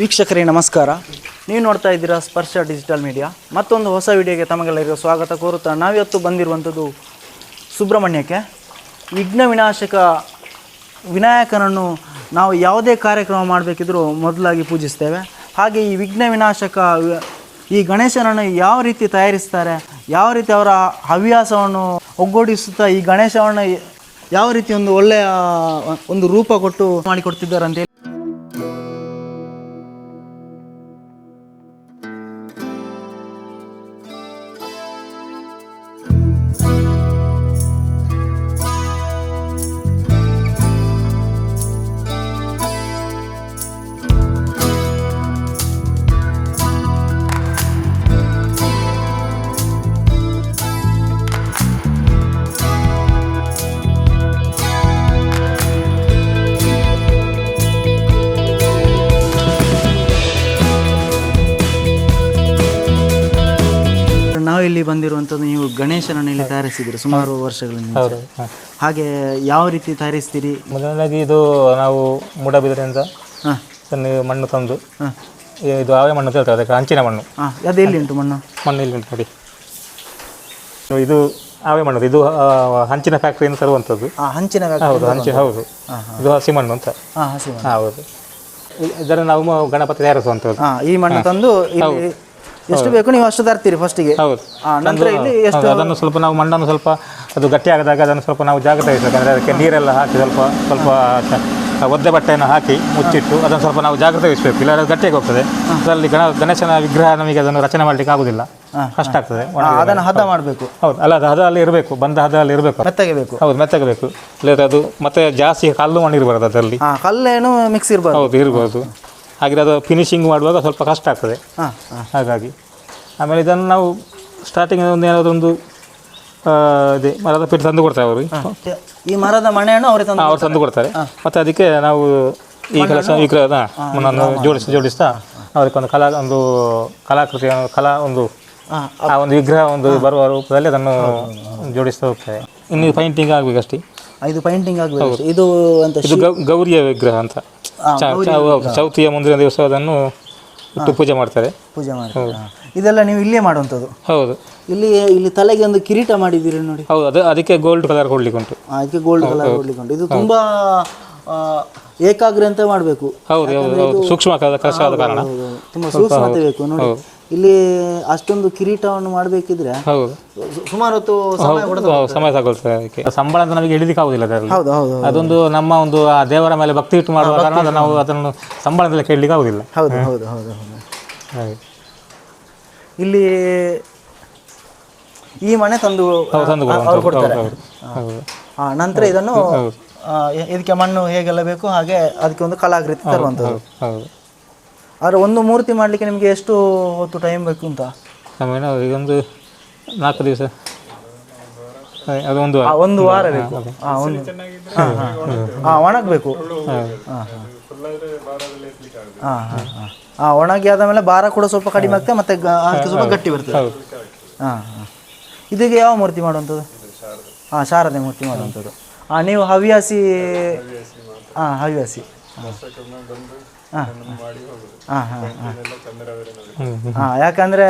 ವೀಕ್ಷಕರೇ, ನಮಸ್ಕಾರ. ನೀವು ನೋಡ್ತಾ ಇದ್ದೀರಾ ಸ್ಪರ್ಶ ಡಿಜಿಟಲ್ ಮೀಡಿಯಾ. ಮತ್ತೊಂದು ಹೊಸ ವಿಡಿಯೋಗೆ ತಮಗೆಲ್ಲರಿಗೂ ಸ್ವಾಗತ. ಕೋರುತ್ತಾ, ನಾವಿವತ್ತು ಬಂದಿರುವಂಥದ್ದು ಸುಬ್ರಹ್ಮಣ್ಯಕ್ಕೆ. ವಿಘ್ನ ವಿನಾಶಕ ವಿನಾಯಕನನ್ನು ನಾವು ಯಾವುದೇ ಕಾರ್ಯಕ್ರಮ ಮಾಡಬೇಕಿದ್ರೂ ಮೊದಲಾಗಿ ಪೂಜಿಸ್ತೇವೆ. ಹಾಗೆ ಈ ವಿಘ್ನ ವಿನಾಶಕ ಈ ಗಣೇಶನನ್ನು ಯಾವ ರೀತಿ ತಯಾರಿಸ್ತಾರೆ, ಯಾವ ರೀತಿ ಅವರ ಹವ್ಯಾಸವನ್ನು ಒಗ್ಗೂಡಿಸುತ್ತಾ ಈ ಗಣೇಶವನ್ನು ಯಾವ ರೀತಿ ಒಂದು ಒಳ್ಳೆಯ, ಒಂದು ರೂಪ ಕೊಟ್ಟು ಮಾಡಿಕೊಡ್ತಿದ್ದಾರೆ ಅಂತ ಬಂದಿರುವಂಥದ್ದು ನೀವು ಗಣೇಶನನ್ನು ಇಲ್ಲಿ ತಯಾರಿಸಿದ್ದೀರಿ ಸುಮಾರು ವರ್ಷಗಳಿಂದ ಹೌದು ಹಾಂ ಹಾಗೆ ಯಾವ ರೀತಿ ತಯಾರಿಸ್ತೀರಿ? ಮೊದಲನೇದಾಗಿ ಇದು ನಾವು ಮೂಡಬಿದ್ರಿಂದ ಹಾಂ. ತನ್ನ ಮಣ್ಣು ತಂದು ಹಾಂ. ಇದು ಆವೆ ಮಣ್ಣು ಅಂತ ಹೇಳ್ತಾರೆ ಅದಕ್ಕೆ ಹಂಚಿನ ಮಣ್ಣು. ಹಾಂ ಅದು ಎಲ್ಲಿ ಉಂಟು ಮಣ್ಣು? ಮಣ್ಣು ಇಲ್ಲಿ ಉಂಟು ನೋಡಿ. ಇದು ಆವೆ ಮಣ್ಣು ಇದು ಆ, ಹಂಚಿನ ಫ್ಯಾಕ್ಟ್ರಿಯಿಂದ ತರುವಂಥದ್ದು. ಆ, ಹಂಚಿನ ಹೌದು ಹಂಚಿ ಹೌದು. ಇದು ಹಸಿ ಮಣ್ಣು ಅಂತ. ಹಾಂ ಹಸಿ ಮಣ್ಣು. ಹೌದು. ಇದರ ಇದನ್ನು ನಾವು ಮ- ಗಣಪತಿ ತಯಾರಿಸುವಂಥದ್ದು. ಹಾಂ ಈ ಮಣ್ಣು ತಂದು ಇಲ್ಲಿ ಎಷ್ಟು ಬೇಕು ನೀವು ಅಷ್ಟು ತರ್ತೀರಿ ಫಸ್ಟಿಗೆ ಹೌದು. ನಂತರ ಇಲ್ಲಿ ಎಷ್ಟು ಅದನ್ನು ಸ್ವಲ್ಪ ನಾವು ಮಣ್ಣನ್ನು ಸ್ವಲ್ಪ ಅದು ಗಟ್ಟಿ ಆಗದಾಗ ಅದನ್ನು ಸ್ವಲ್ಪ ನಾವು ಜಾಗ್ರತೆ ವಹಿಸಬೇಕಂದ್ರೆ ಅಂದರೆ ಅದಕ್ಕೆ ನೀರೆಲ್ಲ ಹಾಕಿ ಸ್ವಲ್ಪ ಸ್ವಲ್ಪ ಒದ್ದೆ ಬಟ್ಟೆಯನ್ನು ಹಾಕಿ ಮುಚ್ಚಿಟ್ಟು ಅದನ್ನು ಸ್ವಲ್ಪ ನಾವು ಜಾಗ್ರತೆ ವಹಿಸಬೇಕು ಇಲ್ಲ ಅದು ಗಟ್ಟಿಯಾಗಿ ಹೋಗ್ತದೆ. ಅದರಲ್ಲಿ ಗಣ ಗಣೇಶನ ವಿಗ್ರಹ ನಮಗೆ ಅದನ್ನು ರಚನೆ ಮಾಡಲಿಕ್ಕೆ ಆಗುದಿಲ್ಲ. ಕಷ್ಟ ಆಗ್ತದೆ. ಅದನ್ನು ಹದ ಮಾಡಬೇಕು. ಹೌದು ಅಲ್ಲ ಅದು ಹದ ಅಲ್ಲಿ ಇರಬೇಕು. ಬಂದ ಹದದಲ್ಲಿ ಇರಬೇಕು. ಮೆತ್ತಗಬೇಕು. ಹೌದು ಮೆತ್ತಗಬೇಕು. ಇಲ್ಲದ್ರೆ ಅದು ಮತ್ತೆ ಜಾಸ್ತಿ ಕಲ್ಲು ಮಣ್ಣು ಇರಬಾರ್ದು ಅದರಲ್ಲಿ. ಕಲ್ಲೇನು ಮಿಕ್ಸ್ ಇರಬಾರ್ದು. ಹೌದು ಇರ್ಬೋದು ಹಾಗೆ ಅದು ಫಿನಿಶಿಂಗ್ ಮಾಡುವಾಗ ಸ್ವಲ್ಪ ಕಷ್ಟ ಆಗ್ತದೆ. ಹಾಂ ಹಾಗಾಗಿ. ಆಮೇಲೆ ಇದನ್ನು ನಾವು ಸ್ಟಾರ್ಟಿಂಗ್ ಒಂದು ಏನಾದರೂ ಒಂದು ಇದೆ ಮರದ ಪೀಠ ತಂದು ಕೊಡ್ತಾರೆ ಅವರು. ಈ ಮರದ ಮಣೆಯನ್ನು ಅವರು ತಂದು ಅವ್ರು ತಂದು ಕೊಡ್ತಾರೆ. ಮತ್ತು ಅದಕ್ಕೆ ನಾವು ಈ ಕೆಲಸ ವಿಗ್ರಹದ ಮಣ್ಣನ್ನು ಜೋಡಿಸಿ ಜೋಡಿಸ್ತಾ ಅದಕ್ಕೊಂದು ಕಲಾ ಒಂದು ಕಲಾಕೃತಿ ಕಲಾ ಒಂದು ಆ ಒಂದು ವಿಗ್ರಹ ಒಂದು ಬರುವ ರೂಪದಲ್ಲಿ ಅದನ್ನು ಜೋಡಿಸ್ತಾ ಹೋಗ್ತಾರೆ ಇನ್ನು ಪೈಂಟಿಂಗ್ ಆಗಬೇಕಷ್ಟೇ. ಇದು ಪೈಂಟಿಂಗ್ ಆಗಬೇಕು. ಇದು ಅಂತ ಇದು ಗೌ- ಗೌರಿಯ ವಿಗ್ರಹ ಅಂತ. ಚ- ಚ- ಹೌದು, ಚೌತಿಯ ಮುಂದಿನ ದಿವಸ ಅದನ್ನು ಇಟ್ಟು ಪೂಜೆ ಮಾಡ್ತಾರೆ. ಪೂಜೆ ಮಾಡ್ತಾರೆ. ಹಾಂ. ಇದೆಲ್ಲ ನೀವು ಇಲ್ಲೇ ಮಾಡುವಂಥದ್ದು? ಹೌದು. ಇಲ್ಲಿ ಇಲ್ಲಿ ತಲೆಗೆ ಒಂದು ಕಿರೀಟ ಮಾಡಿದ್ದೀರಿ ನೋಡಿ. ಹೌದು ಅದು ಅದಕ್ಕೆ ಗೋಲ್ಡ್ ಕಲರ್ ಕೊಡ್ಲಿಕ್ಕೆ ಉಂಟು. ಆ, ಅದಕ್ಕೆ ಗೋಲ್ಡ್ ಕಲರ್ ಕೊಡ್ಲಿಕ್ಕೆ ಉಂಟು. ಇದು ತುಂಬಾ ಆ, ಏಕಾಗ್ರ ಅಂತ ಮಾಡಬೇಕು. ಹೌದು ಹೌದು ಹೌದು. ಸೂಕ್ಷ್ಮ ಕಸದ ಆದ ಕಾರಣ. ತುಂಬಾ ಸೂಕ್ಷ್ಮತೆ ಬೇಕು ನೋಡಿ. ಇಲ್ಲಿ ಅಷ್ಟೊಂದು ಕಿರೀಟವನ್ನು ಮಾಡಬೇಕಿದ್ರೆ ಹೌದು. ಸುಮಾರು ಹೊತ್ತು ಸಮಯ ಕೊಡೋದು ಹೌದು, ಸಮಯ ತಗೊಳ್ತದೆ ಅದಕ್ಕೆ. ಸಂಬಳ ಅಂತ ನಮಗೆ ಹಿಡಿದಕ್ಕೆ ಆಗುದಿಲ್ಲ ಅದರಲ್ಲಿ. ಹೌದು ಹೌದು ಹೌದು. ಅದೊಂದು ನಮ್ಮ ಒಂದು ಆ ದೇವರ ಮೇಲೆ ಭಕ್ತಿ ಇಟ್ಟು ಮಾಡುವ ಕಾರಣ ಅದು ನಾವು ಅದನ್ನು ಸಂಬಳದಲ್ಲಿ ಕೇಳಲಿಕ್ಕೆ ಆಗುದಿಲ್ಲ. ಹೌದು ಹೌದು ಹೌದು ಹೌದು. ಹಾಗೆ. ಇಲ್ಲಿ ಈ ಮನೆ ತಂದು ಹೌದು ತಂದು ಆ, ಅವ್ರು ಕೊಡ್ತಾರೆ. ಹೌದು ಹೌದು. ಆ, ನಂತರ ಇದನ್ನು ಆ, ಇದಕ್ಕೆ ಮಣ್ಣು ಹೇಗೆಲ್ಲ ಬೇಕು ಹಾಗೆ ಅದಕ್ಕೆ ಒಂದು ಕಲಾಕೃತಿ ತರುವಂಥದ್ದು. ಹೌದು. ಆದ್ರೆ ಒಂದು ಮೂರ್ತಿ ಮಾಡಲಿಕ್ಕೆ ನಿಮಗೆ ಎಷ್ಟು ಹೊತ್ತು ಟೈಮ್ ಬೇಕು ಅಂತ? ನಮ್ಮೇನೋ ಈಗೊಂದು ನಾಲ್ಕು ದಿವಸ. ಅದೊಂದು ಅದು ಒಂದು ಆ, ಒಂದು ವಾರ ಬೇಕು. ಆ, ಒಂದು ಹಾಂ ಹಾಂ ಹಾಂ ಒಣಗಬೇಕು. ಹಾಂ. ಹಾಂ ಹಾಂ. ಹಾಂ ಹಾಂ ಹಾಂ. ಒಣಗಿ ಆದಮೇಲೆ ಭಾರ ಕೂಡ ಸ್ವಲ್ಪ ಕಡಿಮೆ ಆಗ್ತದೆ ಮತ್ತೆ ಸ್ವಲ್ಪ ಗಟ್ಟಿ ಬರ್ತದೆ. ಹಾಂ ಹಾಂ. ಇದಕ್ಕೆ ಯಾವ ಮೂರ್ತಿ ಮಾಡುವಂಥದ್ದು? ಹಾಂ ಶಾರದೆ ಮೂರ್ತಿ ಮಾಡುವಂಥದ್ದು. ಹಾಂ ನೀವು ಹವ್ಯಾಸಿ ಹಾಂ ಹವ್ಯಾಸಿ. ಹಾಂ. ಹಾಂ. ಹಾಂ ಹಾಂ ಹ್ಮ್, ಹಾಂ ಯಾಕಂದರೆ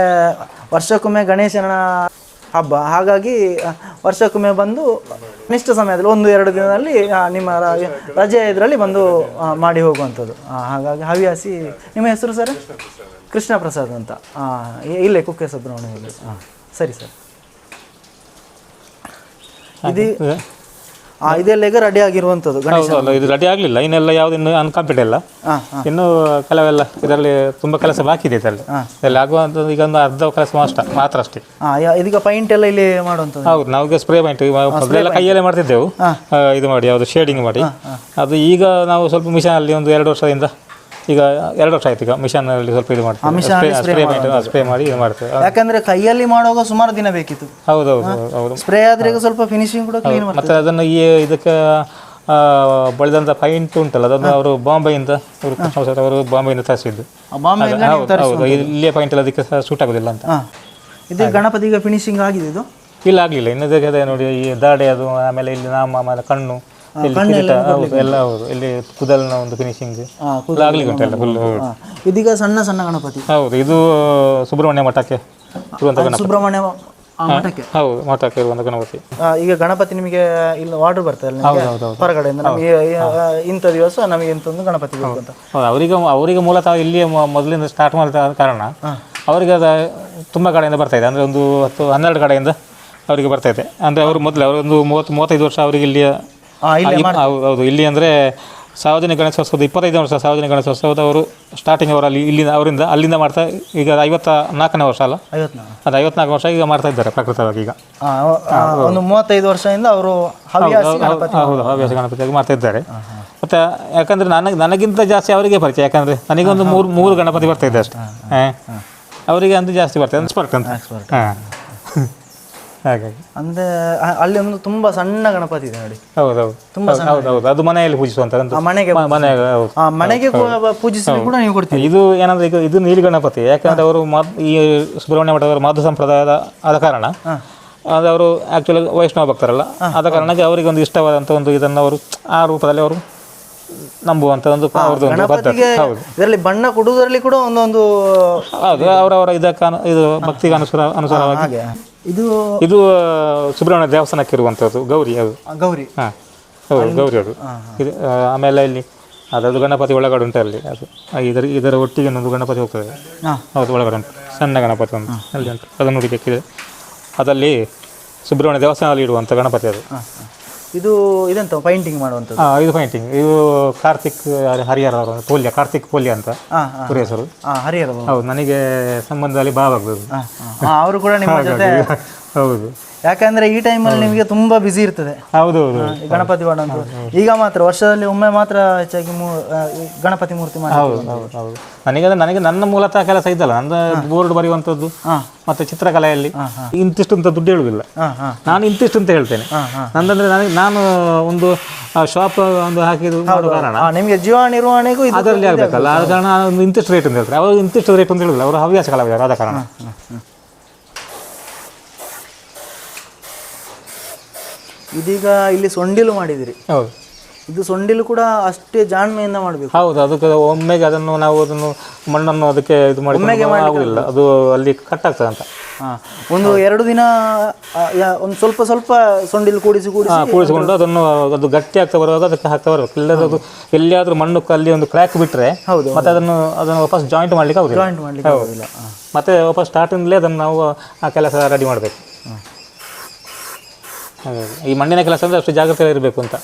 ವರ್ಷಕ್ಕೊಮ್ಮೆ ಗಣೇಶನ ಹಬ್ಬ. ಹಾಗಾಗಿ ವರ್ಷಕ್ಕೊಮ್ಮೆ ಬಂದು ನಿಷ್ಠ ಸಮಯದಲ್ಲಿ ಒಂದು ಎರಡು ದಿನದಲ್ಲಿ ನಿಮ್ಮ ರಜೆ ಇದರಲ್ಲಿ ಬಂದು ಮಾಡಿ ಹೋಗುವಂಥದ್ದು. ಹಾಗಾಗಿ ಹವ್ಯಾಸಿ. ನಿಮ್ಮ ಹೆಸರು ಸರ್? ಕೃಷ್ಣ ಪ್ರಸಾದ್ ಅಂತ ಹಾಂ ಇಲ್ಲೇ ಕುಕ್ಕೆ ಸುಬ್ರಹ್ಮಣ್ಯ ಹಾಂ ಸರಿ ಸರ್. ಇದು ಹಾಂ ಇದೆಲ್ಲ ರೆಡಿ ಆಗಿರುವಂಥದ್ದು ಗಣೇಶ ಇದು ರೆಡಿ ಆಗಲಿಲ್ಲ. ಇನ್ನೆಲ್ಲ ಯಾವ್ದು ಇನ್ನು ಅನ್ಕಂಪ್ಲೀಟ್ ಇಲ್ಲ. ಇನ್ನು ಕೆಲವೆಲ್ಲ ಇದರಲ್ಲಿ ತುಂಬಾ ಕೆಲಸ ಬಾಕಿ ಇದೆ ಇದರಲ್ಲಿ. ಇದರಲ್ಲಿ ಆಗುವಂಥದ್ದು ಈಗ ಒಂದು ಅರ್ಧ ಕೆಲಸ ಮಾತ್ರ ಮಾತ್ರ ಅಷ್ಟೇ. ಇದೀಗ ಪೈಂಟ್ ಎಲ್ಲ ಇಲ್ಲಿ ಮಾಡುವಂಥದ್ದು. ಹೌದು ನಾವು ಸ್ಪ್ರೇ ಪಾಯಿಂಟ್ ಮೊದಲೆಲ್ಲ ಕೈಯಲ್ಲೇ ಮಾಡ್ತಿದ್ದೆವು. ಇದು ಮಾಡಿ ಯಾವುದು ಶೇಡಿಂಗ್ ಮಾಡಿ. ಅದು ಈಗ ನಾವು ಸ್ವಲ್ಪ ಮಿಷನ್ ಅಲ್ಲಿ ಒಂದು ಎರಡು ವರ್ಷದಿಂದ ಈಗ ಎರಡು ವರ್ಷ ಆಯ್ತು ಈಗ ಮಿಷನ್ ಅಲ್ಲಿ ಸ್ವಲ್ಪ ಇದು ಮಾಡ್ತೀವಿ. ಸ್ಪ್ರೇ ಪಾಯಿಂಟ್ ಸ್ಪ್ರೇ ಮಾಡಿ ಇದು ಮಾಡ್ತೇವೆ. ಯಾಕಂದ್ರೆ ಕೈಯಲ್ಲಿ ಮಾಡುವಾಗ ಸುಮಾರು ದಿನ ಬೇಕಿತ್ತು. ಹೌದು ಹೌದು ಹೌದು, ಸ್ಪ್ರೇ ಆದ್ರೆ ಈಗ ಸ್ವಲ್ಪ ಫಿನಿಶಿಂಗ್ ಕೂಡ ಕ್ಲೀನ್ ಮಾಡ್ತಾರೆ ಮತ್ತೆ ಅದನ್ನು ಈ ಇದಕ್ಕೆ ಆ, ಬಳಿದಂಥ ಪೈಂಟ್ ಉಂಟಲ್ಲ ಅದನ್ನು ಅವರು ಬಾಂಬೆಯಿಂದ ಅವರು ಕೃಷ್ಣ ಅವರು ಬಾಂಬೆಯಿಂದ ತರಿಸಿದ್ದು. ಬಾಂಬೆ ಹೌದು ಹೌದು. ಇಲ್ಲೇ ಪಾಯಿಂಟ್ ಎಲ್ಲ ಅದಕ್ಕೆ ಸೂಟ್ ಆಗೋದಿಲ್ಲ ಅಂತ. ಇದೇ ಇದು ಗಣಪತಿ ಈಗ ಫಿನಿಶಿಂಗ್ ಆಗಿದೆ ಇದು? ಇಲ್ಲ ಆಗಲಿಲ್ಲ. ಇನ್ನು ಇದಕ್ಕೆ ಅದೇ ನೋಡಿ ಈ ದಾಡೆ ಅದು ಆಮೇಲೆ ಇಲ್ಲಿ ನಾಮ ಆಮೇಲೆ ಕಣ್ಣು. ಇಲ್ಲಿ ಕಿರೀಟ ಹೌದು ಎಲ್ಲ ಹೌದು. ಇಲ್ಲಿ ಕುದಲ್ನ ಒಂದು ಫಿನಿಶಿಂಗ್ ಆಗ್ಲಿಕ್ಕೆ ಫುಲ್ ಇದೀಗ ಸಣ್ಣ ಸಣ್ಣ ಗಣಪತಿ. ಹೌದು ಇದು ಸುಬ್ರಹ್ಮಣ್ಯ ಮಠಕ್ಕೆ ಇರುವಂಥ ಗಣಪತಿ. ಸುಬ್ರಹ್ಮಣ್ಯ ಮಠಕ್ಕೆ? ಹೌದು ಮಠಕ್ಕೆ ಇರುವಂಥ ಗಣಪತಿ. ಈಗ ಗಣಪತಿ ನಿಮಗೆ ಇಲ್ಲಿ ಆರ್ಡರ್ ಬರ್ತದೆ ಹೊರಗಡೆಯಿಂದ ನಮಗೆ ಇಂಥ ದಿವಸ ನಮಗೆ ಇಂಥೊಂದು ಗಣಪತಿ ಬೇಕು ಅಂತ. ಅವರಿಗೆ ಅವರಿಗೆ ಮೂಲತಃ ಇಲ್ಲಿ ಮೊದಲಿಂದ ಸ್ಟಾರ್ಟ್ ಮಾಡಿದ ಕಾರಣ ಅವರಿಗೆ ಅದು ತುಂಬಾ ಕಡೆಯಿಂದ ಬರ್ತಾ ಇದೆ. ಅಂದ್ರೆ ಒಂದು ಹತ್ತು ಹನ್ನೆರಡು ಕಡೆಯಿಂದ ಅವರಿಗೆ ಬರ್ತಾ ಇದೆ. ಅಂದ್ರೆ ಅವರು ಮೊದಲು ಅವರೊಂದು ಒಂದು ಮೂವತ್ತು ಮೂವತ್ತೈದು ವರ್ಷ ಅವರಿಗೆ ಇಲ್ಲಿಯ ಹೌದು ಇಲ್ಲಿ ಅಂದರೆ ಸಾರ್ವಜನಿಕ ಗಣೇಶೋತ್ಸವದ ಇಪ್ಪತ್ತೈದು ವರ್ಷ ಸಾರ್ವಜನಿಕ ಗಣೇಶೋತ್ಸವದ ಅವರು ಸ್ಟಾರ್ಟಿಂಗ್ ಅವರು ಅಲ್ಲಿ ಇಲ್ಲಿಂದ ಅವರಿಂದ ಅಲ್ಲಿಂದ ಮಾಡ್ತಾ ಈಗ ಐವತ್ತ ನಾಲ್ಕನೇ ವರ್ಷ ಅಲ್ಲ? ಅದು ಐವತ್ನಾಲ್ಕು ವರ್ಷ ಈಗ ಮಾಡ್ತಾ ಇದ್ದಾರೆ ಪ್ರಕೃತವಾಗಿ ಈಗ. ಒಂದು ಮೂವತ್ತೈದು ವರ್ಷದಿಂದ ಅವರು ಹೌದು ಹವ್ಯಾಸ ಗಣಪತಿಯಾಗಿ ಮಾಡ್ತಾ ಇದ್ದಾರೆ. ಮತ್ತು ಯಾಕಂದರೆ ನನಗೆ ನನಗಿಂತ ಜಾಸ್ತಿ ಅವರಿಗೆ ಪರಿಚಯ ಯಾಕಂದರೆ ನನಗೊಂದು ಮೂರು ಮೂರು ಗಣಪತಿ ಬರ್ತಾ ಇದೆ ಅಷ್ಟೇ. ಹಾಂ ಅವರಿಗೆ ಅಂತೂ ಜಾಸ್ತಿ ಬರ್ತದೆ ಸ್ಪರ್ಟ್ ಅಂತ. ಹಾಂ. ಹಾಗಾಗಿ. ಅಂದ್ರೆ ಅಲ್ಲಿ ಒಂದು ತುಂಬಾ ಸಣ್ಣ ಗಣಪತಿ ಇದೆ ನೋಡಿ. ಹೌದು ಹೌದು ಹೌದು. ಅದು ಮನೆಯಲ್ಲಿ ಪೂಜಿಸುವಂತ ಆ ಮನೆಗೆ ಮನೆ ಹೌದು. ಆ ಮನೆಗೆ ಕೂಡ ಪೂಜಿಸಲು ಕೂಡ ನೀವು ಕೊಡ್ತೀರಿ. ಇದು ಏನಂದ್ರೆ ಈಗ ಇದು ನೀಲಿ ಗಣಪತಿ. ಯಾಕಂದ್ರೆ ಅವರು ಮದ್ ಈ ಸುಬ್ರಹ್ಮಣ್ಯ ಮಠದವರು ಮಾಧು ಸಂಪ್ರದಾಯದ ಆದ ಕಾರಣ ಅದು ಅವರು ಆಕ್ಚುಲಿ ವೈಷ್ಣವ ಭಕ್ತರಲ್ಲ. ಆದ ಕಾರಣಕ್ಕೆ ಅವರಿಗೆ ಒಂದು ಇಷ್ಟವಾದಂಥ ಒಂದು ಇದನ್ನು ಅವರು ಆ ರೂಪದಲ್ಲಿ ಅವರು ನಂಬುವಂತ ಒಂದು ಅವ್ರದ್ದು ಒಂದು ಪದ್ಧತಿ. ಹೌದು. ಇದರಲ್ಲಿ ಬಣ್ಣ ಕೊಡುವುದರಲ್ಲಿ ಕೂಡ ಒಂದೊಂದು ಹೌದು ಅವರವರ ಇದಕ್ಕೆ ಅನು ಇದು ಭಕ್ತಿಗೆ ಅನುಸಾರ ಅನುಸಾರವಾಗಿ. ಹಾಗೆ. ಇದು ಇದು ಸುಬ್ರಹ್ಮಣ್ಯ ದೇವಸ್ಥಾನಕ್ಕೆ ಇರುವಂಥದ್ದು ಗೌರಿ ಅದು. ಗೌರಿ. ಹಾಂ ಹೌದು ಗೌರಿ ಅದು. ಇದು ಆಮೇಲೆ ಇಲ್ಲಿ ಅದರದ್ದು ಗಣಪತಿ ಒಳಗಡೆ ಉಂಟು ಅಲ್ಲಿ ಅದು. ಇದರ ಇದರ ಒಟ್ಟಿಗೆ ಒಂದು ಗಣಪತಿ ಹೋಗ್ತದೆ. ಹೌದು ಒಳಗಡೆ ಉಂಟು. ಸಣ್ಣ ಗಣಪತಿ ಒಂದು. ಅಲ್ಲಿ ಉಂಟು. ಅದನ್ನು ನೋಡಬೇಕಿದೆ ಅದಲ್ಲಿ ಸುಬ್ರಹ್ಮಣ್ಯ ದೇವಸ್ಥಾನದಲ್ಲಿ ಇಡುವಂಥ ಗಣಪತಿ ಅದು. ಇದು ಇದೆಂತ ಪೈಂಟಿಂಗ್ ಮಾಡುವಂಥದ್ದು? ಹಾಂ ಇದು ಪೈಂಟಿಂಗ್ ಇದು ಕಾರ್ತಿಕ್ ಹರಿಹರ ಅವರು ಪೋಲ್ಯ ಕಾರ್ತಿಕ್ ಪೋಲ್ಯ ಅಂತ ಹಾ ಹೆಸರು ಹಾ. ಹರಿಹರ ಹೌದು ನನಗೆ ಸಂಬಂಧದಲ್ಲಿ ಭಾವ ಆಗ್ಬೋದು ಅವರು ಕೂಡ ನಿಮ್ಮ ಜೊತೆ ಹೌದು. ಯಾಕಂದ್ರೆ ಈ ಟೈಮಲ್ಲಿ ನಿಮಗೆ ತುಂಬಾ ಬಿಸಿ ಇರ್ತದೆ. ಹೌದು ಹೌದು ಈ ಗಣಪತಿ ಮಾಡುವಂತ ಈಗ ಮಾತ್ರ ವರ್ಷದಲ್ಲಿ ಒಮ್ಮೆ ಮಾತ್ರ ಹೆಚ್ಚಾಗಿ ಮೂ- ಆ, ಈ ಗಣಪತಿ ಮೂರ್ತಿ ಹೌದು ಹೌದು ಹೌದು. ನನಗೆ ಅಂದ್ರೆ ನನಗೆ ನನ್ನ ಮೂಲತಃ ಕೆಲಸ ಇದ್ದಲ್ಲ ನನ್ನ ಬೋರ್ಡ್ ಬರೆಯುವಂಥದ್ದು ಹಾ. ಮತ್ತೆ ಚಿತ್ರಕಲೆಯಲ್ಲಿ ಇಂತಿಷ್ಟು ಅಂತ ದುಡ್ಡು ಹೇಳುವುದಿಲ್ಲ. ಹಾ ಹಾ. ನಾನು ಇಂತಿಷ್ಟು ಅಂತ ಹೇಳ್ತೇನೆ ನಂದಂದ್ರೆ ನನಗೆ ನಾನು ಒಂದು ಶಾಪ್ ಒಂದು ಹಾಕಿದ್ದು ಮಾಡೋ ಕಾರಣ. ನಿಮಗೆ ಜೀವ ನಿರ್ವಹಣೆಗೂ ಇದು ಅದರಲ್ಲಿ ಆಗಬೇಕಲ್ಲ. ಆದ ಕಾರಣ ಒಂದು ಇಂತಿಷ್ಟು ರೇಟ್ ಅಂತ ಹೇಳ್ತಾರೆ. ಅವರು ಇಂತಿಷ್ಟು ರೇಟ್ ಅಂತ ಹೇಳುದಿಲ್ಲ. ಅವರು ಹವ್ಯಾಸ ಕಲಾವಿದರು. ಆದ ಕಾರಣ. ಇದೀಗ ಇಲ್ಲಿ ಸೊಂಡಿಲು ಮಾಡಿದಿರಿ. ಹೌದು. ಇದು ಸೊಂಡಿಲು ಕೂಡ ಅಷ್ಟೇ ಜಾಣ್ಮೆಯಿಂದ ಮಾಡಬೇಕು. ಹೌದು ಅದಕ್ಕೆ ಒಮ್ಮೆಗೆ ಅದನ್ನು ನಾವು ಅದನ್ನು ಮಣ್ಣನ್ನು ಅದಕ್ಕೆ ಇದು ಮಾಡಿ ಆಗುದಿಲ್ಲ ಅದು ಅಲ್ಲಿ ಕಟ್ ಆಗ್ತದೆ ಅಂತ ಒಂದು ಎರಡು ದಿನ ಒಂದು ಸ್ವಲ್ಪ ಸ್ವಲ್ಪ ಸೊಂಡಿಲು ಕೂಡಿಸಿ ಕೂಡಿಸಿ ಕೂಡಿಸಿಕೊಂಡು ಅದನ್ನು ಅದು ಗಟ್ಟಿ ಆಗ್ತಾ ಬರುವಾಗ ಅದಕ್ಕೆ ಹಾಕ್ತಾ ಬರಬೇಕು. ಇಲ್ಲದ ಎಲ್ಲಿಯಾದ್ರೂ ಮಣ್ಣು ಅಲ್ಲಿ ಒಂದು ಕ್ರ್ಯಾಕ್ ಬಿಟ್ಟರೆ ಹೌದು ಮತ್ತೆ ಅದನ್ನು ಅದನ್ನು ವಾಪಸ್ ಜಾಯಿಂಟ್ ಮಾಡ್ಲಿಕ್ಕೆ ಆಗುದಿಲ್ಲ. ಜಾಯಿಂಟ್ ಮಾಡ್ಲಿಕ್ಕೆ ಆಗುದಿಲ್ಲ. ಮತ್ತೆ ವಾಪಸ್ ಸ್ಟಾರ್ಟಿಂಗ್ಲೇ ಅದನ್ನು ನಾವು ಆ ಕೆಲಸ ರೆಡಿ ಮಾಡಬೇಕು. ಹಾಗಾಗಿ ಈ ಮಣ್ಣಿನ ಕೆಲಸ ಅಂದ್ರೆ ಅಷ್ಟು ಜಾಗ್ರತೆ ಇರಬೇಕು ಅಂತ.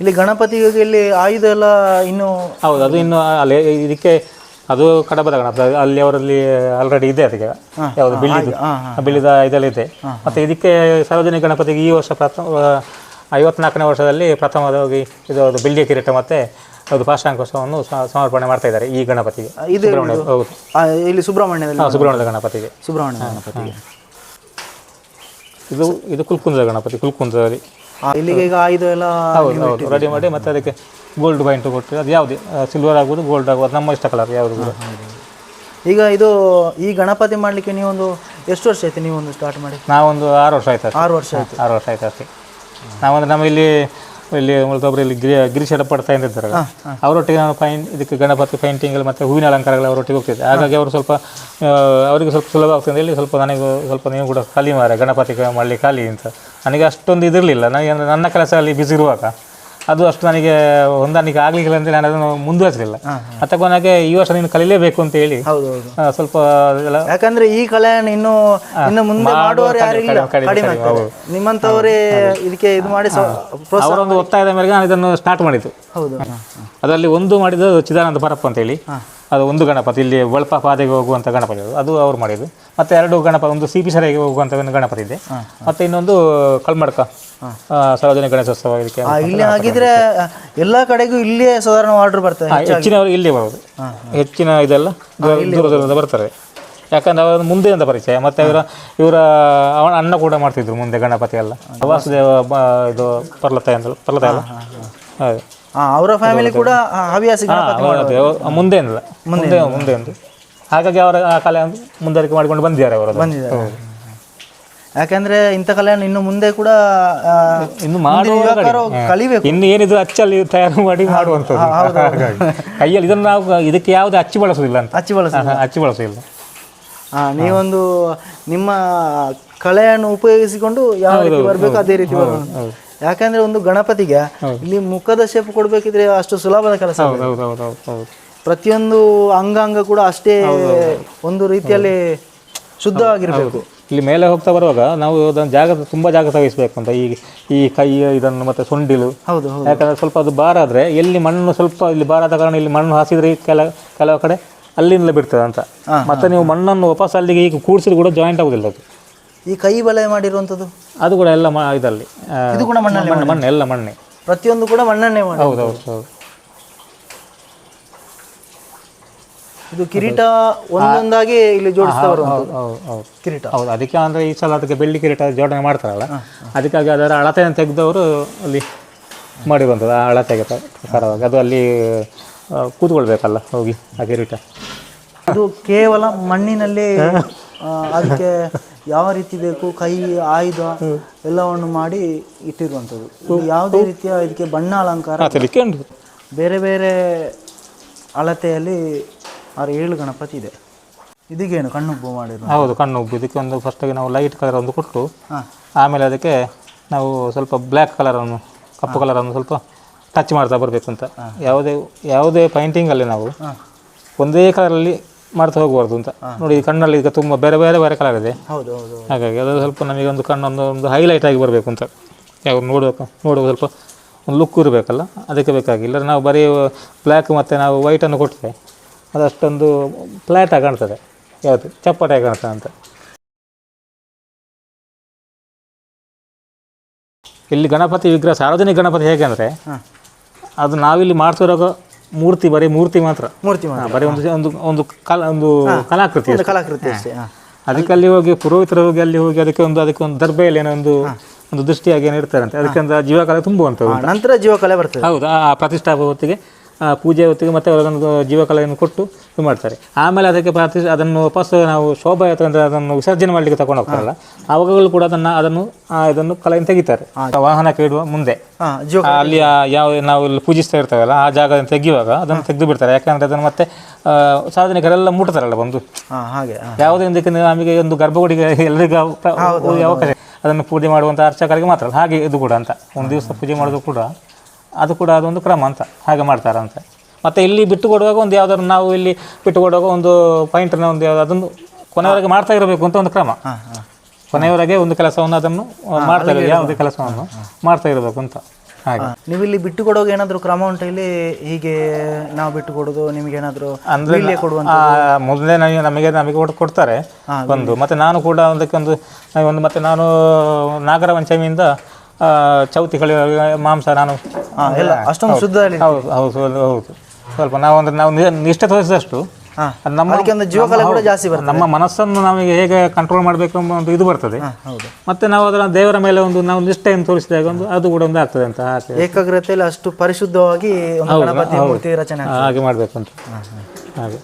ಇಲ್ಲಿ ಗಣಪತಿ ಇಲ್ಲಿ ಆಯುಧ ಎಲ್ಲ ಇನ್ನು ಹೌದು ಅದು ಇನ್ನು ಅಲ್ಲಿ ಇದಕ್ಕೆ ಅದು ಕಡಬದ ಗಣಪತಿ ಅಲ್ಲಿ ಅವರಲ್ಲಿ ಆಲ್ರೆಡಿ ಇದೆ ಅದಕ್ಕೆ. ಯಾವುದು ಬಿಳಿದು ಬಿಳಿದ ಇದೆಲ್ಲ ಇದೆ. ಮತ್ತೆ ಇದಕ್ಕೆ ಸಾರ್ವಜನಿಕ ಗಣಪತಿಗೆ ಈ ವರ್ಷ ಪ್ರಥಮ ಐವತ್ನಾಲ್ಕನೇ ವರ್ಷದಲ್ಲಿ ಪ್ರಥಮವಾಗಿ ಇದು ಅದು ಬಿಳಿಯ ಕಿರೀಟ ಮತ್ತೆ ಅದು ಪಾಶಾಂಕೋತ್ಸವವನ್ನು ಸಮರ್ಪಣೆ ಮಾಡ್ತಾ ಇದ್ದಾರೆ ಈ ಗಣಪತಿಗೆ. ಇದು ಹೌದು. ಇಲ್ಲಿ ಸುಬ್ರಹ್ಮಣ್ಯದಲ್ಲಿ ಸುಬ್ರಹ್ಮಣ್ಯದ ಗಣಪತಿಗೆ. ಸುಬ್ರಹ್ಮಣ್ಯ ಗಣಪತಿಗೆ. ಇದು ಇದು ಕುಲ್ಕುಂದ್ರ ಗಣಪತಿ ಕುಲ್ಕುಂದದಲ್ಲಿ ಆ, ಇಲ್ಲಿಗೆ ಈಗ ಐದು ಎಲ್ಲ ಹೌದು ಹೌದು ರೆಡಿ ಮಾಡಿ ಮತ್ತೆ ಅದಕ್ಕೆ ಗೋಲ್ಡ್ ಪಾಯಿಂಟ್ ಕೊಟ್ಟು ಅದು ಯಾವುದೇ? ಸಿಲ್ವರ್ ಆಗ್ಬೋದು ಗೋಲ್ಡ್ ಆಗ್ಬೋದು ನಮ್ಮ ಇಷ್ಟ ಕಲರ್ ಯಾವುದು ಕೂಡ. ಈಗ ಇದು ಈ ಗಣಪತಿ ಮಾಡ್ಲಿಕ್ಕೆ ನೀವೊಂದು ಎಷ್ಟು ವರ್ಷ ಆಯ್ತು ನೀವೊಂದು ಸ್ಟಾರ್ಟ್ ಮಾಡಿ? ನಾವೊಂದು ಆರು ವರ್ಷ ಆಯ್ತು ಅಷ್ಟೇ. ಆರು ವರ್ಷ ಆಯ್ತು. ಆರು ವರ್ಷ ಆಯ್ತು ಅಷ್ಟೇ. ನಾವಂದ್ರೆ ನಮ್ಮ ಇಲ್ಲಿ ಇಲ್ಲಿ ಒಬ್ಬರು ಇಲ್ಲಿ ಗಿರಿ ಗಿರೀಶರ ಪಡ್ತಾ ಇದ್ದಾರೆ. ಅವರೊಟ್ಟಿಗೆ ನಾನು ಪೈಂಟ್ ಇದಕ್ಕೆ ಗಣಪತಿ ಪೈಂಟಿಂಗಲ್ಲಿ ಮತ್ತು ಹೂವಿನ ಅಲಂಕಾರಗಳು ಅವರೊಟ್ಟಿಗೆ ಹೋಗ್ತಿದ್ದೆ. ಹಾಗಾಗಿ ಅವರು ಸ್ವಲ್ಪ ಅವರಿಗೆ ಸ್ವಲ್ಪ ಸುಲಭ ಆಗ್ತದೆ. ಹೇಳಿ ಸ್ವಲ್ಪ ನನಗೆ ಸ್ವಲ್ಪ ನೀವು ಕೂಡ ಖಾಲಿ ಮಾರೆ ಗಣಪತಿ ಮಾಡಲಿ ಖಾಲಿ ಅಂತ. ನನಗೆ ಅಷ್ಟೊಂದು ಇದಿರಲಿಲ್ಲ. ನನಗೆ ಅಂದರೆ ನನ್ನ ಕೆಲಸ ಅಲ್ಲಿ ಬಿಸಿ ಇರುವಾಗ. ಅದು ಅಷ್ಟು ನನಗೆ ಹೊಂದಾಣಿಕೆ ಆಗ್ಲಿಕ್ಕಿಲ್ಲ ಅಂತ ನಾನು ಅದನ್ನು ಮುಂದುವರಿಸಲಿಲ್ಲ ಕೊನೆಗೆ ಈ ವರ್ಷ ನೀನು ಕಲಿಲೇಬೇಕು ಅಂತ ಹೇಳಿ ಸ್ವಲ್ಪ ಯಾಕಂದ್ರೆ ಈ ಕಲೆ ಇನ್ನು ಇನ್ನು ಮುಂದೆ ಮಾಡುವವರು ಯಾರಿಲ್ಲ ಕಡಿಮೆ. ನಿಮ್ಮಂಥವರೇ ಇದಕ್ಕೆ ಇದು ಮಾಡಿ ಅವರೊಂದು ಒತ್ತಾಯದ ಮೇಲೆ ನಾನು ಇದನ್ನು ಸ್ಟಾರ್ಟ್ ಮಾಡಿದ್ದು. ಹೌದು. ಅದರಲ್ಲಿ ಒಂದು ಮಾಡಿದ್ದು ಚಿದಾನಂದ ಪರಪ್ಪ ಅಂತೇಳಿ ಅದು ಒಂದು ಗಣಪತಿ ಇಲ್ಲಿ ಒಳಪ ಪಾದೆಗೆ ಹೋಗುವಂಥ ಗಣಪತಿ ಅದು ಅದು ಅವ್ರು ಮಾಡಿದ್ದು. ಮತ್ತೆ ಎರಡು ಗಣಪತಿ ಒಂದು ಸಿ ಪಿ ಹೋಗುವಂತ ಹೋಗುವಂಥ ಒಂದು ಗಣಪತಿ ಇದೆ. ಮತ್ತೆ ಇನ್ನೊಂದು ಕಲ್ಮಡ್ಕ ಸಾರ್ವಜನಿಕ ಗಣೇಶೋತ್ಸವ ಇದಕ್ಕೆ ಇಲ್ಲಿ ಹಾಗಿದ್ರೆ ಎಲ್ಲ ಕಡೆಗೂ ಇಲ್ಲಿಯೇ ಸಾಧಾರಣ ಆರ್ಡರ್ ಬರ್ತಾರೆ ಹೆಚ್ಚಿನವರು ಇಲ್ಲಿ ಬರೋದು. ಹೆಚ್ಚಿನ ಇದೆಲ್ಲ ದೂರ ದೂರ ದೂರದಿಂದ ಬರ್ತಾರೆ ಯಾಕಂದ್ರೆ ಅವರ ಮುಂದೆಯಿಂದ ಪರಿಚಯ. ಮತ್ತೆ ಇವರ ಇವರ ಅವನ ಅಣ್ಣ ಕೂಡ ಮಾಡ್ತಿದ್ರು ಮುಂದೆ ಗಣಪತಿ ಎಲ್ಲ. ವಾಸುದೇವ ಇದು ಪರ್ಲತಾಯ ಅಂತ ಪರ್ಲತಾಯ ಆ, ಅವರ ಫ್ಯಾಮಿಲಿ ಕೂಡ ಆ, ಹವ್ಯಾಸಿ ಗಣಪತಿ. ಮುಂದೆ ಇಲ್ಲ ಮುಂದೆ ಮುಂದೆ ಒಂದು. ಹಾಗಾಗಿ ಅವರ ಆ ಕಲೆ ಮುಂದುವರಿಕೆ ಮಾಡಿಕೊಂಡು ಬಂದಿದ್ದಾರೆ ಅವರು ಬಂದಿದ್ದಾರೆ. ಯಾಕಂದ್ರೆ ಇಂಥ ಕಲೆಯನ್ನು ಇನ್ನು ಮುಂದೆ ಕೂಡ ಆ, ಇನ್ನು ಮುಂದಿನ ಮಾಡುವ ಯುವಕರು ಕಲಿಬೇಕು. ಇನ್ನು ಏನಿದ್ರು ಅಚ್ಚಲ್ಲಿ ತಯಾರು ಮಾಡಿ ಮಾಡುವಂಥದ್ದು. ಹಾಗಾಗಿ ಕೈಯಲ್ಲಿ ಇದನ್ನು ನಾವು ಇದಕ್ಕೆ ಯಾವುದೇ ಅಚ್ಚಿ ಬಳಸೋದಿಲ್ಲ ಅಂತ. ಅಚ್ಚಿ ಬಳಸ ಅಚ್ಚಿ ಹಾ, ಅಚ್ಚು ಬಳಸೋದಿಲ್ಲ ಹಾ. ನೀವೊಂದು ನಿಮ್ಮ ಕಲೆಯನ್ನು ಉಪಯೋಗಿಸಿಕೊಂಡು ಯಾವ ರೀತಿ ಬರಬೇಕು ಅದೇ ರೀತಿ ಬರಬೇಕು. ಯಾಕಂದ್ರೆ ಒಂದು ಗಣಪತಿಗೆ ಇಲ್ಲಿ ಮುಖದ ಶೇಪ್ ಕೊಡ್ಬೇಕಿದ್ರೆ ಅಷ್ಟು ಸುಲಭದ ಕೆಲಸ ಪ್ರತಿಯೊಂದು ಅಂಗಾಂಗ ಕೂಡ ಅಷ್ಟೇ ಒಂದು ರೀತಿಯಲ್ಲಿ ಶುದ್ಧವಾಗಿರ್ಬೇಕು. ಇಲ್ಲಿ ಮೇಲೆ ಹೋಗ್ತಾ ಬರುವಾಗ ನಾವು ಅದನ್ನು ಜಾಗ ತುಂಬ ಜಾಗ ತಗಿಸ್ಬೇಕು ಅಂತ. ಈ ಈ ಕೈ ಇದನ್ನು ಮತ್ತೆ ಸೊಂಡಿಲು. ಹೌದು ಹೌದು. ಯಾಕಂದ್ರೆ ಸ್ವಲ್ಪ ಅದು ಬಾರ ಆದ್ರೆ ಎಲ್ಲಿ ಮಣ್ಣು ಸ್ವಲ್ಪ ಇಲ್ಲಿ ಬಾರ ಆದ ಕಾರಣ ಇಲ್ಲಿ ಮಣ್ಣು ಹಾಸಿದ್ರೆ ಕೆಲ ಕೆಲವು ಕಡೆ ಅಲ್ಲಿಂದಲೇ ಬಿಡ್ತದೆ ಅಂತ ಮತ್ತೆ ನೀವು ಮಣ್ಣನ್ನು ವಾಪಸ್ ಅಲ್ಲಿಗೆ ಈಗ ಕೂಡಿಸಿದ್ರು ಕೂಡ ಜಾಯಿಂಟ್ ಆಗೋದಿಲ್ಲ ಅದು. ಈ ಕೈ ಬಲೆ ಮಾಡಿರುವಂಥದ್ದು ಅದು ಕೂಡ ಎಲ್ಲ ಮ ಇದರಲ್ಲಿ ಆ, ಇದು ಕೂಡ ಮಣ್ಣಲ್ಲಿ ಮಣ್ಣು ಮಣ್ಣು ಎಲ್ಲ ಮಣ್ಣೆ. ಪ್ರತಿಯೊಂದು ಕೂಡ ಮಣ್ಣನ್ನೇ ಮಾಡಿ ಹೌದು ಹೌದು ಹೌದು. ಇದು ಕಿರೀಟ ಒಂದೊಂದಾಗಿ ಇಲ್ಲಿ ಜೋಡಿಸ್ತಾ ಬರುವಂಥದ್ದು ಹೌದು ಹೌದು. ಕಿರೀಟ? ಹೌದು ಅದಕ್ಕೆ ಅಂದರೆ ಈ ಸಲ ಅದಕ್ಕೆ ಬೆಳ್ಳಿ ಕಿರೀಟ ಜೋಡಣೆ ಮಾಡ್ತಾರಲ್ಲ? ಅದಕ್ಕಾಗಿ ಅದರ ಅಳತೆಯನ್ನು ತೆಗೆದವರು ಅಲ್ಲಿ ಮಾಡಿರುವಂಥದ್ದು ಆ ಅಳತೆಗೆ ಪ್ರ- ಪ್ರಕಾರವಾಗಿ ಅದು ಅಲ್ಲಿ ಆ, ಕೂತ್ಕೊಳ್ಬೇಕಲ್ಲ ಹೋಗಿ ಆ ಕಿರೀಟ. ಇದು ಕೇವಲ ಮಣ್ಣಿನಲ್ಲಿ ಅದಕ್ಕೆ ಯಾವ ರೀತಿ ಬೇಕು ಕೈ ಆಯುಧ ಎಲ್ಲವನ್ನು ಮಾಡಿ ಇಟ್ಟಿರುವಂಥದ್ದು. ಯಾವುದೇ ರೀತಿಯ ಇದಕ್ಕೆ ಬಣ್ಣ ಅಲಂಕಾರ ಬೇರೆ ಬೇರೆ ಅಳತೆಯಲ್ಲಿ ಆರು ಏಳು ಗಣಪತಿ ಇದೆ. ಇದಕ್ಕೇನು ಕಣ್ಣುಬ್ಬು ಮಾಡಿದ್ರು ಹೌದು ಕಣ್ಣುಬ್ಬು ಇದಕ್ಕೆ ಒಂದು ಫಸ್ಟಿಗೆ ನಾವು ಲೈಟ್ ಕಲರ್ ಒಂದು ಕೊಟ್ಟು ಆಮೇಲೆ ಅದಕ್ಕೆ ನಾವು ಸ್ವಲ್ಪ ಬ್ಲ್ಯಾಕ್ ಕಲರನ್ನು ಕಪ್ಪು ಕಲರನ್ನು ಸ್ವಲ್ಪ ಟಚ್ ಮಾಡ್ತಾ ಬರಬೇಕು ಅಂತ. ಯಾವುದೇ ಯಾವುದೇ ಪೈಂಟಿಂಗಲ್ಲಿ ನಾವು ಒಂದೇ ಕಲರಲ್ಲಿ ಮಾಡ್ತಾ ಹೋಗಬಾರ್ದು ಅಂತ. ನೋಡಿ ಈ ಕಣ್ಣಲ್ಲಿ ಈಗ ತುಂಬ ಬೇರೆ ಬೇರೆ ಬೇರೆ ಕಲರ್ ಇದೆ. ಹೌದು ಹೌದು ಹಾಗಾಗಿ ಅದು ಸ್ವಲ್ಪ ನಮಗೆ ಒಂದು ಕಣ್ಣೊಂದು ಒಂದು ಹೈಲೈಟ್ ಆಗಿ ಬರಬೇಕು ಅಂತ. ಯಾವ ನೋಡಬೇಕು ನೋಡುವ ಸ್ವಲ್ಪ ಒಂದು ಲುಕ್ ಇರಬೇಕಲ್ಲ ಅದಕ್ಕೆ ಬೇಕಾಗಿ ಇಲ್ಲದ್ರೆ ನಾವು ಬರೀ ಬ್ಲ್ಯಾಕ್ ಮತ್ತು ನಾವು ವೈಟನ್ನು ಕೊಟ್ಟರೆ ಅದಷ್ಟೊಂದು ಫ್ಲ್ಯಾಟಾಗಿ ಕಾಣ್ತದೆ. ಯಾವುದು? ಚಪ್ಪಟಾಗಿ ಕಾಣ್ತದೆ ಅಂತ. ಇಲ್ಲಿ ಗಣಪತಿ ವಿಗ್ರಹ ಸಾರ್ವಜನಿಕ ಗಣಪತಿ ಹೇಗೆ ಅಂದರೆ ಅದು ನಾವಿಲ್ಲಿ ಮಾಡ್ತಿರೋ ಮೂರ್ತಿ ಬರೀ ಮೂರ್ತಿ ಮಾತ್ರ. ಮೂರ್ತಿ ಮಾತ್ರ. ಬರೀ ಒಂದು ಒಂದು ಒಂದು ಕಲಾ ಒಂದು ಕಲಾಕೃತಿ ಒಂದು ಕಲಾಕೃತಿ ಅಷ್ಟೇ ಹಾಂ. ಅದಕ್ಕೆ ಅಲ್ಲಿ ಹೋಗಿ ಪುರೋಹಿತರು ಹೋಗಿ ಅಲ್ಲಿ ಹೋಗಿ ಅದಕ್ಕೆ ಒಂದು ಅದಕ್ಕೆ ಒಂದು ದರ್ಬೆಯಲ್ಲಿ ಏನೋ ಒಂದು ಒಂದು ದೃಷ್ಟಿಯಾಗಿ ಏನು ಇಡ್ತಾರಂತೆ ಅದಕ್ಕೆ ಒಂದು ಜೀವಕಲೆ ತುಂಬುವಂಥದ್ದು ನಂತರ ಜೀವಕಲೆ ಬರ್ತದೆ. ಹೌದು ಆ ಪ್ರತಿಷ್ಠಾಪ ಹೊತ್ತಿಗೆ ಪೂಜೆ ಹೊತ್ತಿಗೆ ಮತ್ತೆ ಅವರೊಂದು ಜೀವಕಲೆಯನ್ನು ಕೊಟ್ಟು ಇದು ಮಾಡ್ತಾರೆ. ಆಮೇಲೆ ಅದಕ್ಕೆ ಪ್ರಾರ್ಥಿಸಿ ಅದನ್ನು ವಾಪಸ್ ನಾವು ಶೋಭಾಯಾತ್ರೆ ಅಂದರೆ ಅದನ್ನು ವಿಸರ್ಜನೆ ಮಾಡಲಿಕ್ಕೆ ತಗೊಂಡು ಹೋಗ್ತಾರಲ್ಲ ಆವಾಗಲೂ ಕೂಡ ಅದನ್ನು ಅದನ್ನು ಇದನ್ನು ಕಲೆಯನ್ನು ತೆಗಿತಾರೆ. ವಾಹನಕ್ಕೆ ಇಡುವ ಮುಂದೆ. ಅಲ್ಲಿ ಯಾವ ನಾವು ಇಲ್ಲಿ ಪೂಜಿಸ್ತಾ ಇರ್ತೇವಲ್ಲ ಆ ಜಾಗದಿಂದ ತೆಗೆಯುವಾಗ ಅದನ್ನು ತೆಗೆದು ಬಿಡ್ತಾರೆ ಯಾಕಂದ್ರೆ ಅದನ್ನು ಮತ್ತೆ ಸಾರ್ವಜನಿಕರೆಲ್ಲ ಮುಟ್ತಾರಲ್ಲ ಬಂದು. ಹಾಗೆ ಯಾವುದೇ ಒಂದಕ್ಕೆ ನಮಗೆ ಒಂದು ಗರ್ಭಗುಡಿಗೆ ಎಲ್ಲರಿಗೂ ಅವ- ಅವಕಾಶ ಅದನ್ನು ಪೂಜೆ ಮಾಡುವಂಥ ಅರ್ಚಕರಿಗೆ ಮಾತ್ರ ಹಾಗೆ ಇದು ಕೂಡ ಅಂತ. ಒಂದು ದಿವಸ ಪೂಜೆ ಮಾಡೋದು ಕೂಡ ಅದು ಕೂಡ ಅದೊಂದು ಕ್ರಮ ಅಂತ ಹಾಗೆ ಮಾಡ್ತಾರಂತೆ. ಮತ್ತು ಇಲ್ಲಿ ಬಿಟ್ಟು ಕೊಡುವಾಗ ಒಂದು ಯಾವ್ದಾದ್ರು ನಾವು ಇಲ್ಲಿ ಬಿಟ್ಟು ಕೊಡುವಾಗ ಒಂದು ಪಾಯಿಂಟನ್ನು ಒಂದು ಯಾವ್ದು ಅದನ್ನು ಕೊನೆಯವರೆಗೆ ಮಾಡ್ತಾ ಇರಬೇಕು ಅಂತ ಒಂದು ಕ್ರಮ. ಕೊನೆಯವರೆಗೆ ಒಂದು ಕೆಲಸವನ್ನು ಅದನ್ನು ಮಾಡ್ತಾ ಇರಬೇಕು ಯಾವುದೇ ಕೆಲಸವನ್ನು ಮಾಡ್ತಾ ಇರಬೇಕು ಅಂತ. ಹಾಗೆ. ನೀವು ಇಲ್ಲಿ ಬಿಟ್ಟು ಕೊಡುವಾಗ ಏನಾದರೂ ಕ್ರಮ ಉಂಟು? ಇಲ್ಲಿ ಹೀಗೆ ನಾವು ಬಿಟ್ಟು ಕೊಡೋದು ನಿಮ್ಗೆ ಏನಾದರೂ ಅಂದ್ರೆ ಮೊದಲೇ ನನಗೆ ನಮಗೆ ನಮಗೆ ಕೊಟ್ಟು ಕೊಡ್ತಾರೆ ಒಂದು ಮತ್ತೆ ನಾನು ಕೂಡ ಒಂದಕ್ಕೆ ಒಂದು ಒಂದು ಮತ್ತೆ ನಾನು ನಾಗರ ಪಂಚಮಿಯಿಂದ ಆ, ಚೌತಿ ಕಳೆಯುವಾಗ ಮಾಂಸ ನಾನು. ಎಲ್ಲ ಅಷ್ಟೊಂದು ಶುದ್ಧದಲ್ಲಿ ಹೌದು ಹೌದು ಹೌದು ಹೌದು. ಸ್ವಲ್ಪ ನಾವು ಅಂದ್ರೆ ನಾವು ನಿಷ್ಠೆ ತೋರಿಸಿದಷ್ಟು ಅದು ನಮ್ಮ ಒಂದು ಜೀವಕಲೆ ಕೂಡ ಜಾಸ್ತಿ ಬರ್ತದೆ. ನಮ್ಮ ಮನಸ್ಸನ್ನು ನಮಗೆ ಹೇಗೆ ಕಂಟ್ರೋಲ್ ಮಾಡಬೇಕು ಎಂಬ ಒಂದು ಇದು ಬರ್ತದೆ. ಹೌದು. ಮತ್ತೆ ನಾವು ಅದರ ದೇವರ ಮೇಲೆ ಒಂದು ನಾವು ನಿಷ್ಠೆಯನ್ನು ತೋರಿಸಿದಾಗ ಒಂದು ಅದು ಕೂಡ ಒಂದು ಆಗ್ತದೆ ಅಂತ ಏಕಾಗ್ರತೆಯಲ್ಲಿ ಅಷ್ಟು ಪರಿಶುದ್ಧವಾಗಿ ಗಣಪತಿ ಮೂರ್ತಿ ರಚನೆ. ಹಾಗೆ ಮಾಡಬೇಕು ಅಂತ. ಹಾಗೆ.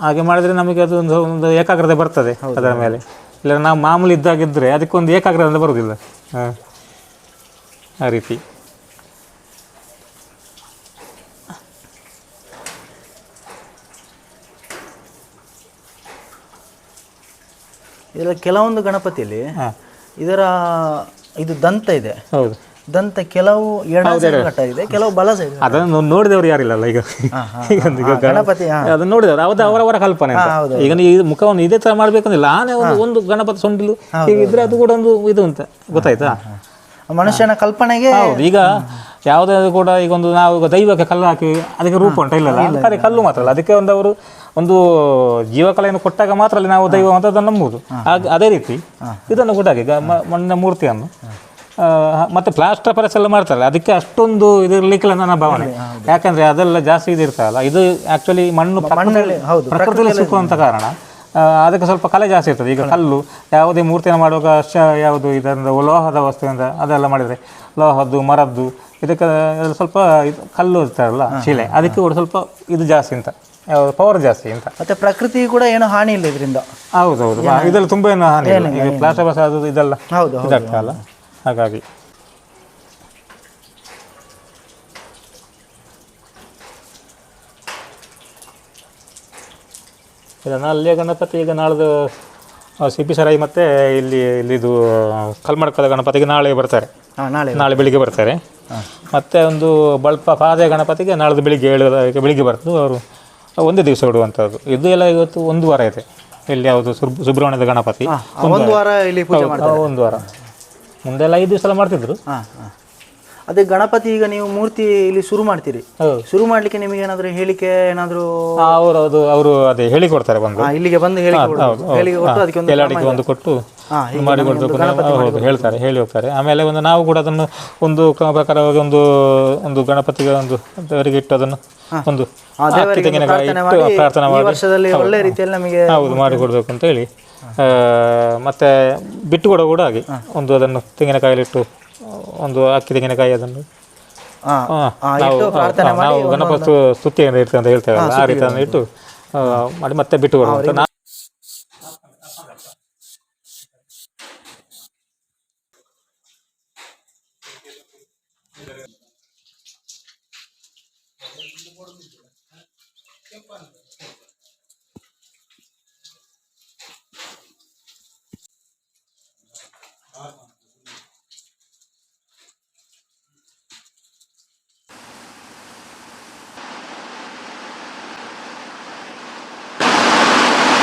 ಹಾಗೆ ಮಾಡಿದ್ರೆ ನಮಗೆ ಅದು ಒಂದು ಒಂದು ಏಕಾಗ್ರತೆ ಬರ್ತದೆ ಅದರ ಮೇಲೆ. ಇಲ್ಲ ನಾವು ಮಾಮೂಲಿ ಇದ್ದಾಗಿದ್ದರೆ ಅದಕ್ಕೊಂದು ಏಕಾಗ್ರತೆ ಅಂತ ಬರೋದಿಲ್ಲ. ಹಾಂ ಆ ರೀತಿ. ಇದರ ಕೆಲವೊಂದು ಗಣಪತಿಯಲ್ಲಿ ಇದರ ಇದು ದಂತ ಇದೆ. ಹೌದು. ದಂತ ಕೆಲವು ಎಡ ಇದೆ ಕೆಲವು ಬಲ ಸೈಡ್ ಅದನ್ನು ನೋಡಿದವರು ಯಾರಿಲ್ಲಲ್ಲ ಈಗ? ಈಗ ಈಗ ಗಣಪತಿ ಅದನ್ನು ನೋಡಿದವರು ಅವರವರ ಕಲ್ಪನೆ ಈಗ ಈ ಮುಖವನ್ನು ಇದೇ ತರ ಮಾಡ್ಬೇಕಂದಿಲ್ಲ ಆನೆ ಒಂದು ಒಂದು ಗಣಪತಿ ಸೊಂಡಿಲು ಇದ್ರೆ ಅದು ಕೂಡ ಒಂದು ಇದು ಅಂತ ಗೊತ್ತಾಯ್ತಾ? ಮನುಷ್ಯನ ಕಲ್ಪನೆಗೆ ಹೌದು ಈಗ ಯಾವುದೇ ಕೂಡ ಈಗ ಒಂದು ನಾವು ಈಗ ದೈವಕ್ಕೆ ಕಲ್ಲು ಹಾಕಿ ಅದಕ್ಕೆ ರೂಪ ಉಂಟು ಇಲ್ಲ ಖರೆ ಕಲ್ಲು ಮಾತ್ರ ಅಲ್ಲ ಅದಕ್ಕೆ ಒಂದು ಅವರು ಒಂದು ಜೀವಕಲೆಯನ್ನು ಕೊಟ್ಟಾಗ ಮಾತ್ರ ಅಲ್ಲಿ ನಾವು ದೈವ ಅಂತ ಅದನ್ನು ನಂಬುದು ಅದೇ ರೀತಿ ಇದನ್ನು ಕೂಡ ಹಾಗೆ ಈಗ ಮಣ್ಣಿನ ಮೂರ್ತಿಯನ್ನು ಮತ್ತೆ ಪ್ಲಾಸ್ಟರ್ ಪರಸ್ ಎಲ್ಲ ಮಾಡ್ತಾರೆ ಅದಕ್ಕೆ ಅಷ್ಟೊಂದು ಇದು ಇರ್ಲಿಕ್ಕಿಲ್ಲ ನನ್ನ ಭಾವನೆ. ಯಾಕಂದ್ರೆ ಅದೆಲ್ಲ ಜಾಸ್ತಿ ಇದು ಇರ್ತಲ್ಲ ಇದು ಆಕ್ಚುಲಿ ಮಣ್ಣು ಪ್ರಕೃತಿಯಲ್ಲಿ- ಸಿಕ್ಕುವಂತ ಕಾರಣ. ಅದಕ್ಕೆ ಸ್ವಲ್ಪ ಕಲೆ ಜಾಸ್ತಿ ಇರ್ತದೆ. ಈಗ ಕಲ್ಲು ಯಾವುದೇ ಮೂರ್ತಿಯನ್ನು ಮಾಡುವಾಗ ಶ ಯಾವುದು ಇದರಿಂದ ಲೋಹದ ವಸ್ತುವಿಂದ ಅದೆಲ್ಲ ಮಾಡಿದರೆ ಲೋಹದ್ದು ಮರದ್ದು ಇದಕ್ಕೆ ಸ್ವಲ್ಪ ಇದು ಕಲ್ಲು ಇರ್ತಾರಲ್ಲ ಶಿಲೆ. ಅದಕ್ಕೆ ಕೂಡ ಸ್ವಲ್ಪ ಇದು ಜಾಸ್ತಿ ಅಂತ ಪವರ್ ಜಾಸ್ತಿ ಅಂತ. ಮತ್ತೆ ಪ್ರಕೃತಿ ಕೂಡ ಏನು ಹಾನಿ ಇಲ್ಲ ಇದರಿಂದ. ಹೌದು ಹೌದು ಇದರಲ್ಲಿ ತುಂಬ ಏನು ಹಾನಿ ಇಲ್ಲ. ಈಗ ಪ್ಲಾಸ್ಟರ್ ಬಸ್ ಅದು ಇದೆಲ್ಲ ಹೌದು ಹೌದು ಇದಾಗ್ತಲ್ಲ ಹಾಗಾಗಿ. ಇದನ್ನು ಅಲ್ಲಿಯ ಗಣಪತಿ ಈಗ ನಾಳೆದು ಸಿ ಪಿ ಸರಾಯಿ ಮತ್ತು ಇಲ್ಲಿ ಇಲ್ಲಿದು ಕಲ್ಮಡ್ಕದ ಗಣಪತಿಗೆ ನಾಳೆ ಬರ್ತಾರೆ. ನಾಳೆ ನಾಳೆ ಬೆಳಿಗ್ಗೆ ಬರ್ತಾರೆ. ಮತ್ತು ಒಂದು ಬಳ್ಪ ಪಾದೆ ಗಣಪತಿಗೆ ನಾಳೆದು ಬೆಳಿಗ್ಗೆ ಏಳು ಬೆಳಿಗ್ಗೆ ಬರ್ತದೆ. ಅವರು ಒಂದೇ ದಿವಸ ಇಡುವಂಥದ್ದು. ಇದು ಎಲ್ಲ ಇವತ್ತು ಒಂದು ವಾರ ಇದೆ. ಇಲ್ಲಿ ಯಾವುದು ಸುಬ್ ಸುಬ್ರಹ್ಮಣ್ಯದ ಗಣಪತಿ. ಒಂದು ವಾರ. ಇಲ್ಲಿ ಒಂದು ವಾರ. ಮುಂದೆಲ್ಲ ಐದು ದಿವಸ ಎಲ್ಲ ಮಾಡ್ತಿದ್ರು. ಹಾಂ ಹಾಂ. ಅದೇ ಗಣಪತಿ ಈಗ ನೀವು ಮೂರ್ತಿ ಇಲ್ಲಿ ಶುರು ಮಾಡ್ತೀರಿ. ಶುರು ಮಾಡ್ಲಿಕ್ಕೆ ನಿಮಗೆ ಏನಾದ್ರು ಹೇಳಿಕೆ ಏನಾದ್ರು ಅವರು ಅದು ಅವರು ಅದೇ ಹೇಳಿ ಕೊಡ್ತಾರೆ ಬಂದು. ಇಲ್ಲಿಗೆ ಬಂದು ಹೇಳಿ. ಹೇಳಿಕೆ ಕೊಟ್ಟು ಅದಕ್ಕೆ ಒಂದು ಎಲ್ಲಡಿಗೆ ಒಂದು ಕೊಟ್ಟು ಮಾಡಿ ಕೊಡಬೇಕು ಹೇಳ್ತಾರೆ ಹೇಳಿ ಹೋಗ್ತಾರೆ. ಆಮೇಲೆ ಒಂದು ನಾವು ಕೂಡ ಅದನ್ನು ಒಂದು ಕ್ರಮ ಪ್ರಕಾರವಾಗಿ ಒಂದು ಒಂದು ಗಣಪತಿಗೆ ಒಂದು ದೇವರಿಗೆ ಇಟ್ಟು ಅದನ್ನು ಒಂದು ಪ್ರಾರ್ಥನೆ ಮಾಡಿ ವರ್ಷದಲ್ಲಿ ಒಳ್ಳೆ ರೀತಿಯಲ್ಲಿ ನಮಗೆ ಹೌದು ಮಾಡಿ ಕೊಡಬೇಕು ಅಂತ ಹೇಳಿ. ಮತ್ತೆ ಬಿಟ್ಟು ಕೊಡೋ ಕೂಡ ಹಾಗೆ. ಒಂದು ಅದನ್ನು ತೆಂಗಿನಕಾಯಲ್ಲಿಟ್ಟು ಒಂದು ಅಕ್ಕಿ ತೆಂಗಿನಕಾಯಿ ಅದನ್ನು. ನಾವು ನಾವು ಗಣಪ ಸ್ತುತಿ ಅಂತ ಹೇಳ್ತೇವೆ ಆ ರೀತಿ ಅದನ್ನು ಇಟ್ಟು ಮಾಡಿ ಮತ್ತೆ ಬಿಟ್ಟು ಕೊಡುವಂತ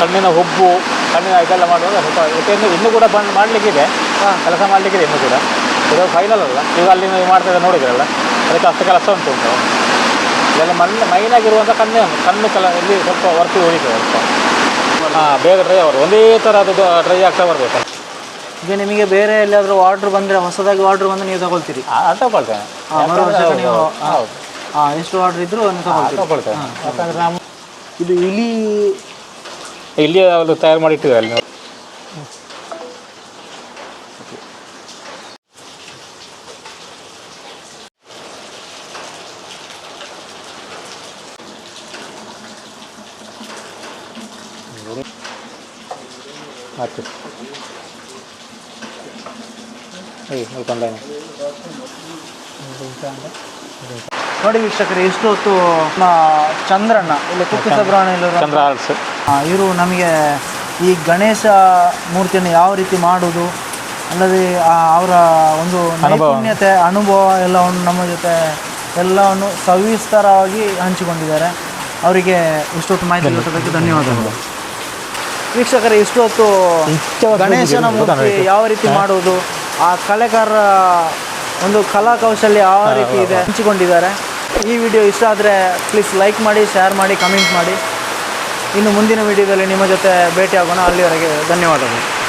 ಕಣ್ಣಿನ ಹುಬ್ಬು ಕಣ್ಣಿನ ಇದೆಲ್ಲ ಮಾಡುವಾಗ ಸ್ವಲ್ಪ ಇನ್ನು ಇನ್ನೂ ಕೂಡ ಬಂದು ಮಾಡಲಿಕ್ಕಿದೆ. ಕೆಲಸ ಮಾಡಲಿಕ್ಕಿದೆ ಇನ್ನೂ ಕೂಡ. ಇದು ಫೈನಲ್ ಅಲ್ಲ. ಈಗ ಅಲ್ಲಿ ನೀವು ಮಾಡ್ತಾ ಇದ್ದಾರೆ ನೋಡಿದ್ರಲ್ಲ? ಅದಕ್ಕೆ ಅಷ್ಟು ಕೆಲಸ ಉಂಟು ಉಂಟು ಇದೆಲ್ಲ ಮಣ್ಣು ಮೈನ್ ಆಗಿರುವಂಥ ಕಣ್ಣೇ ಕಣ್ಣು ಕೆಲ ಇಲ್ಲಿ ಸ್ವಲ್ಪ ವರ್ಕ್ ಉಳಿತದೆ ಸ್ವಲ್ಪ. ಹಾಂ ಬೇಗ ಡ್ರೈ ಅವರು ಒಂದೇ ಥರ ಅದು ಡ್ರೈ ಆಗ್ತಾ ಬರಬೇಕು. ಈಗ ನಿಮಗೆ ಬೇರೆ ಎಲ್ಲಾದರೂ ಆರ್ಡ್ರ್ ಬಂದರೆ ಹೊಸದಾಗಿ ಆರ್ಡ್ರ್ ಬಂದರೆ ನೀವು ತಗೊಳ್ತೀರಿ. ಅದು ತಗೊಳ್ತೇನೆ. ಆ, ಮರು ವರ್ಷಕ್ಕೆ ನೀವು ಹೌದು. ಆ, ಎಷ್ಟು ಆರ್ಡ್ರ್ ಇದ್ದರೂ ಒಂದು ತಗೊಳ್ತೀರಿ. ತಗೊಳ್ತೇನೆ. ಯಾಕಂದ್ರೆ ನಾವು ಇದು ಇಲಿ ಇಲ್ಲಿ ಅವರು ತಯಾರು ಮಾಡಿ ಇಟ್ಟಿದ್ದಾರೆ ಅಲ್ಲಿ ನೋಡಿ. ವೀಕ್ಷಕರು ಎಷ್ಟು ನೋಡಿ ವೀಕ್ಷಕರೇ ಹೊತ್ತು ಚಂದ್ರಣ್ಣ ಇಲ್ಲಿ ಕುಕ್ಕೆ ಸುಬ್ರಹ್ಮಣ್ಯ ಚಂದ್ರ ಆರ್ಟ್ಸ್. ಇವರು ನಮಗೆ ಈ ಗಣೇಶ ಮೂರ್ತಿಯನ್ನು ಯಾವ ರೀತಿ ಮಾಡುವುದು ಅಲ್ಲದೆ ಅವರ ಒಂದು ನೈಪುಣ್ಯತೆ ಅನುಭವ ಎಲ್ಲವನ್ನು ನಮ್ಮ ಜೊತೆ ಎಲ್ಲವನ್ನು ಸವಿಸ್ತಾರವಾಗಿ ಹಂಚಿಕೊಂಡಿದ್ದಾರೆ. ಅವರಿಗೆ ಇಷ್ಟೊತ್ತು ಮಾಹಿತಿ ಕೊಟ್ಟದಕ್ಕೆ ಧನ್ಯವಾದಗಳು. ವೀಕ್ಷಕರೇ ಇಷ್ಟೊತ್ತು ಗಣೇಶನ ಮೂರ್ತಿ ಯಾವ ರೀತಿ ಮಾಡುವುದು ಆ ಕಲೆಗಾರರ ಒಂದು ಕಲಾ ಕೌಶಲ್ಯ ಯಾವ ರೀತಿ ಇದೆ ಹಂಚಿಕೊಂಡಿದ್ದಾರೆ. ಈ ವಿಡಿಯೋ ಇಷ್ಟ ಆದರೆ ಪ್ಲೀಸ್ ಲೈಕ್ ಮಾಡಿ ಶೇರ್ ಮಾಡಿ ಕಮೆಂಟ್ ಮಾಡಿ. ಇನ್ನು ಮುಂದಿನ ವಿಡಿಯೋದಲ್ಲಿ ನಿಮ್ಮ ಜೊತೆ ಭೇಟಿಯಾಗೋಣ. ಅಲ್ಲಿವರೆಗೆ ಧನ್ಯವಾದಗಳು.